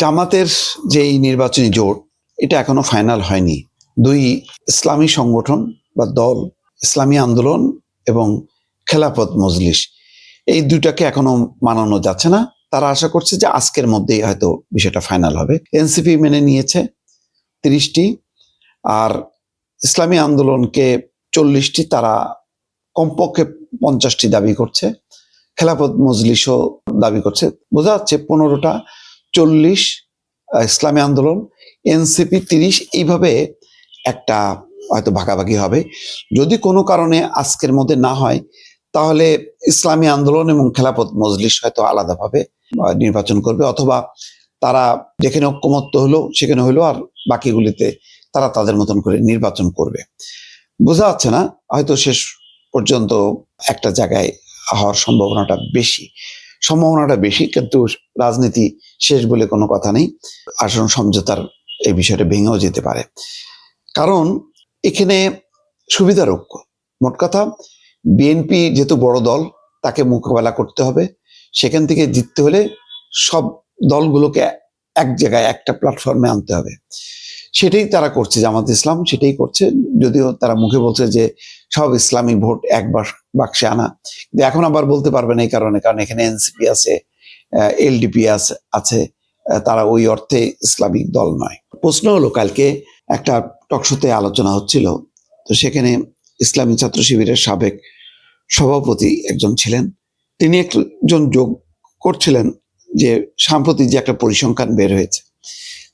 জামাতের যে এই নির্বাচনী জোট, এটা এখনও ফাইনাল হয়নি। দুই ইসলামী সংগঠন বা দল, ইসলামী আন্দোলন এবং খেলাফত মজলিস, এই দুইটাকে এখনও মানানো যাচ্ছে না। তারা আশা করছে যে আজকের মধ্যেই হয়তো বিষয়টা ফাইনাল হবে। এনসিপি মেনে নিয়েছে তিরিশটি, আর ইসলামী আন্দোলনকে চল্লিশটি, তারা কমপক্ষে পঞ্চাশটি দাবি করছে। খেলাফত মজলিসও দাবি করছে। বোঝা যাচ্ছে পনেরোটা চল্লিশ ইসলামী আন্দোলন, এনসিপি তিরিশ, এইভাবে একটা হয়তো ভাগাভাগি হবে। যদি কোনো কারণে আজকের মধ্যে না হয়, তাহলে ইসলামী আন্দোলন এবং খেলাপথ মজলিস হয়তো আলাদাভাবে নির্বাচন করবে অথবা তারা যেখানে ঐক্যমত্য হলো, সেখানে হলো আর বাকিগুলিতে তারা তাদের মতন করে নির্বাচন করবে। বোঝা যাচ্ছে না, হয়তো শেষ পর্যন্ত একটা জায়গায় হওয়ার সম্ভাবনাটা বেশি। সম্ভাবনাটা বেশি, কিন্তু রাজনীতি শেষ বলে কোনো কথা নেই। আসন সমঝোতার এই বিষয়টা ভেঙেও যেতে পারে। কারণ এখানে সুবিধার ঐক্য মোট কথা, বিএনপি যেহেতু বড় দল, তাকে মোকাবেলা করতে হবে। সেখান থেকে জিততে হলে সব দলগুলোকে এক জায়গায়, একটা প্ল্যাটফর্মে আনতে হবে। সেটাই তারা করছে, জামাত ইসলাম সেটাই করছে। যদিও তারা মুখে বলছে যে সব ইসলামী ভোট এক বাক্সে আনা। কিন্তু এখন আবার বলতে পারবে না এই কারণে, কারণ এখানে এনসিপি আছে এলডিপি আছে তারা ওই অর্থে ইসলামিক দল নয়। প্রশ্ন হলো, কালকে একটা টকশোতে আলোচনা হচ্ছিল, তো সেখানে ইসলামী ছাত্র শিবিরের সাবেক সভাপতি একজন ছিলেন। তিনি একজন যোগ করছিলেন যে সাম্প্রতিক যে একটা পরিসংখ্যান বের হয়েছে।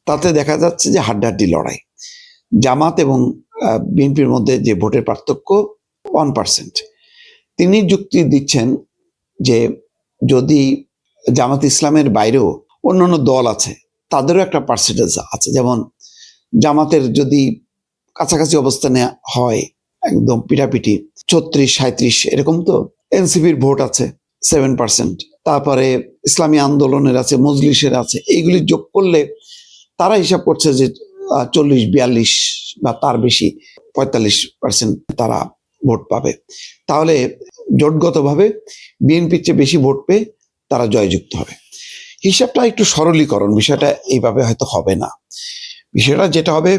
তাতে দেখা যাচ্ছে যে হাড্ডাহাড্ডি লড়াই। জামাত এবং বিএনপির মধ্যে যে ভোটের পার্থক্য ওয়ান পার্সেন্ট তিনি যুক্তি দিচ্ছেন যে যদি জামাত ইসলামের বাইরেও অন্যান্য দল আছে, তাদেরও একটা পার্সেন্টেজ আছে। যেমন জামাতের যদি কাছাকাছি অবস্থানে হয়, একদম পিটাপিটি ছত্রিশ সাঁত্রিশ এরকম তো এনসিপির ভোট আছে সেভেন পার্সেন্ট তারপরে ইসলামী আন্দোলনের আছে, মজলিসের আছে, এইগুলি যোগ করলে তারা হিসাব করছে যে চল্লিশ, বিয়াল্লিশ বা তার বেশি, পঁয়তাল্লিশ পার্সেন্ট তারা ভোট পাবে। তাহলে জোটগতভাবে বিএনপির চেয়ে বেশি ভোট পেয়ে তারা জয়যুক্ত হবে। হিসাবটা একটু সরলীকরণ, বিষয়টা এইভাবে হয়তো হবে না। বিষয়টা যেটা হবে,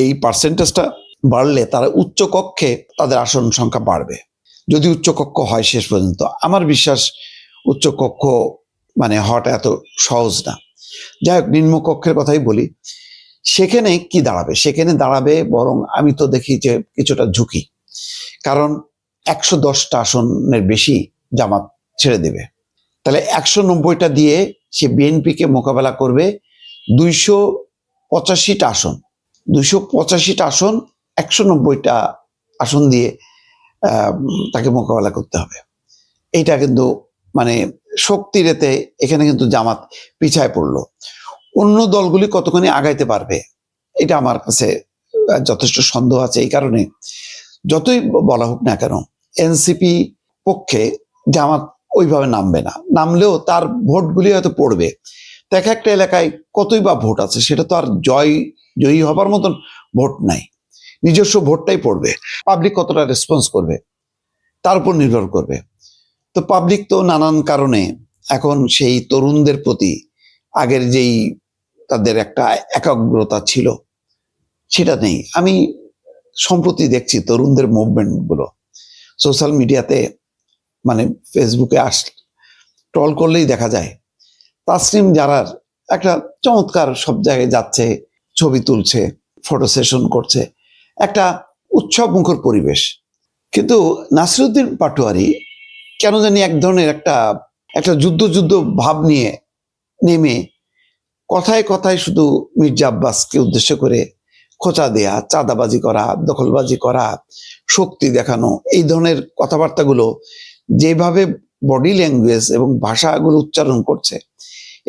এই পার্সেন্টেজটা বাড়লে তারা উচ্চ কক্ষে তাদের আসন সংখ্যা বাড়বে। যদি উচ্চ কক্ষ হয় শেষ পর্যন্ত, আমার বিশ্বাস উচ্চ কক্ষ মানে হওয়াটা এত সহজ না। যাই হোক, নিম্ন কক্ষের কথাই বলি। সেখানে কি দাঁড়াবে? সেখানে দাঁড়াবে বরং আমি তো দেখি যে কিছুটা ঝুঁকি। কারণ একশো দশটা আসনের বেশি জামাত ছেড়ে দেবে। তাহলে একশো নব্বইটা দিয়ে সে বিএনপিকে মোকাবেলা করবে দুইশো পঁচাশিটা আসন। দুইশো পঁচাশিটা আসন, একশো নব্বইটা আসন দিয়ে তাকে মোকাবেলা করতে হবে। এটা কিন্তু মানে শক্তির এতে এখানে কিন্তু জামাত পিছায় পড়ল। অন্য দলগুলি কতখানি আগাইতে পারবে, এটা আমার কাছে যথেষ্ট সন্দেহ আছে এই কারণে। যতই বলা হোক না কেন, এনসিপি পক্ষে জামাত ওইভাবে নামবে না। নামলেও তার ভোটগুলি হয়তো পড়বে। দেখা একটা এলাকায় কতই বা ভোট আছে, সেটা তো আর জয়, জয়ী হবার মতন ভোট নাই। নিজস্ব ভোটটাই পড়বে। পাবলিক কতটা রেসপন্স করবে, তার উপর নির্ভর করবে। তো পাবলিক তো নানান কারণে এখন সেই তরুণদের প্রতি আগের যেই তাদের একটা একাগ্রতা ছিল, সেটা নেই। আমি সম্প্রতি দেখছি তরুণদের মুভমেন্টগুলো। সোশ্যাল মিডিয়াতে মানে ফেসবুকে আস ট্রল করলেই দেখা যায়। তাসনিম যারার একটা চমৎকার সব জায়গায় যাচ্ছে, ছবি তুলছে ফটো সেশন করছে। একটা উৎসব মুখর পরিবেশ। কিন্তু নাসিরুদ্দিন পাটোয়ারি কেন জানি এক ধরনের একটা একটা যুদ্ধ যুদ্ধ ভাব নিয়ে নেমে কথায় কথায় শুধু মির্জা আব্বাসকে উদ্দেশ্য করে খোঁচা দেয়া, চাঁদাবাজি করা, দখলবাজি করা, শক্তি দেখানো, এই ধরনের কথাবার্তাগুলো যেভাবে বডি ল্যাঙ্গুয়েজ এবং ভাষাগুলো উচ্চারণ করছে,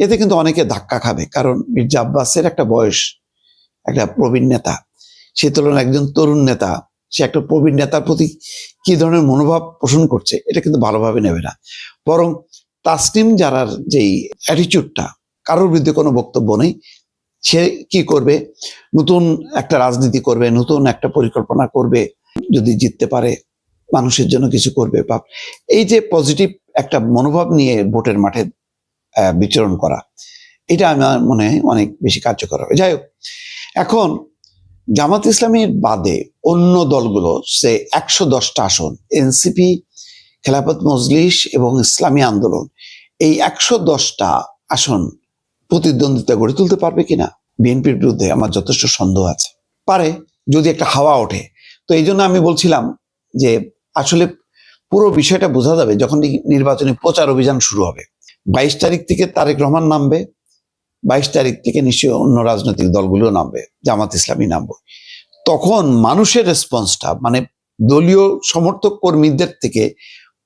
এতে কিন্তু অনেকে ধাক্কা খাবে। কারণ মির্জা আব্বাসের একটা বয়স, একটা প্রবীণ নেতা, সে তুলনায় একজন তরুণ নেতা সে একটা প্রবীণ নেতার প্রতি কি ধরনের মনোভাব পোষণ করছে, এটা কিন্তু ভালোভাবে নেবে না। বরং তাসনিম যারার যেই অ্যাটিচিউডটা কারোর বিরুদ্ধে কোনো বক্তব্য নেই। সে কি করবে? নতুন একটা রাজনীতি করবে, নতুন একটা পরিকল্পনা করবে, যদি জিততে পারে, মানুষের জন্য কিছু করবে। বা এই যে পজিটিভ একটা মনোভাব নিয়ে ভোটের মাঠে বিচরণ করা, এটা আমার মনে হয় অনেক বেশি কার্যকর হবে। যাই হোক, এখন জামাত ইসলামীর বাদে অন্য দলগুলো, সে একশো দশটা আসন, এনসিপি, খেলাফত মজলিস এবং ইসলামী আন্দোলন, এই একশো দশটা আসন প্রতিদ্বন্দ্বিতা গড়ে তুলতে পারবে কিনা? বিএনপির বিরুদ্ধে আমার যথেষ্ট সন্দেহ আছে। পারে, যদি একটা হাওয়া ওঠে। তো এই জন্য আমি বলছিলাম যে, আসলে পুরো বিষয়টা বোঝা যাবে যখন নির্বাচনী প্রচার অভিযান শুরু হবে। বাইশ তারিখ থেকে তারেক রহমান নামবে বাইশ তারিখ থেকে নিশ্চয়ই অন্য রাজনৈতিক দলগুলো নামবে, জামাত ইসলামী নামবে। তখন মানুষের রেসপন্সটা মানে দলীয় সমর্থক কর্মীদের থেকে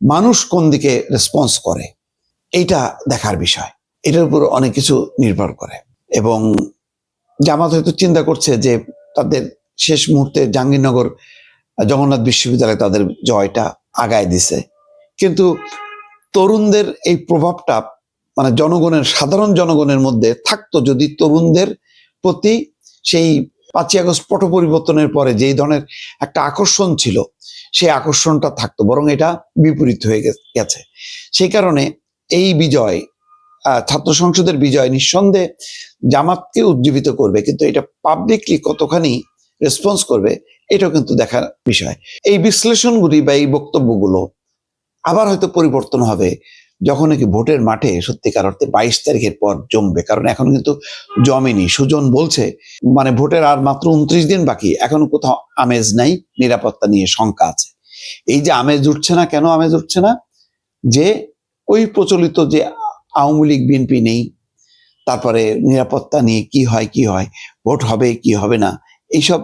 মানুষ কোন দিকে রেসপন্স করে, এইটা দেখার বিষয়। এটার উপর অনেক কিছু নির্ভর করে। এবং জামাত হয়তো চিন্তা করছে যে তাদের শেষ মুহূর্তে জাহাঙ্গীরনগর জগন্নাথ বিশ্ববিদ্যালয়ে তাদের জয়টা আগায় দিছে। কিন্তু তরুণদের এই প্রভাবটা মানে জনগণের, সাধারণ জনগণের মধ্যে থাকতো যদি তরুণদের প্রতি সেই পাঁচই আগস্ট পট পরিবর্তনের পরে যেই ধরনের একটা আকর্ষণ ছিল, সেই আকর্ষণটা থাকতো, বরং এটা বিপরীত হয়ে গেছে। সেই কারণে এই বিজয় ছাত্র সংসদের বিজয় নিঃসন্দেহে জামাতকে উজ্জীবিত করবে, কিন্তু এটা পাবলিকলি কতখানি রেসপন্স করবে, এটাও কিন্তু দেখার বিষয়। এই বিশ্লেষণগুলি বা এই বক্তব্যগুলো আবার হয়তো পরিবর্তন হবে যখন নাকি ভোটের মাঠে সত্যিকার অর্থে বাইশ তারিখের পর জমবে, কারণ এখন কিন্তু জমেনি। সুজন বলছে মানে ভোটের আর মাত্র উনত্রিশ দিন বাকি, এখনও কোথাও আমেজ নাই, নিরাপত্তা নিয়ে শঙ্কা আছে। এই যে আমেজ উঠছে না, কেন আমেজ উঠছে না? যে ওই প্রচলিত যে আওয়ামী লীগ, বিএনপি নেই, তারপরে নিরাপত্তা নিয়ে কি হয় কি হয়, ভোট হবে, কি হবে না, এইসব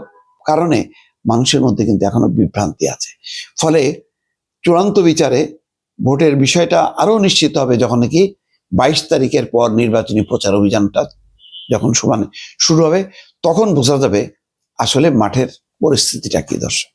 কারণে মানুষের মধ্যে কিন্তু এখনও বিভ্রান্তি আছে। ফলে চূড়ান্ত বিচারে ভোটের বিষয়টা আরও নিশ্চিত হবে যখন নাকি বাইশ তারিখের পর নির্বাচনী প্রচার অভিযানটা যখন সমানে শুরু হবে, তখন বোঝা যাবে আসলে মাঠের পরিস্থিতিটা কি দর্শক।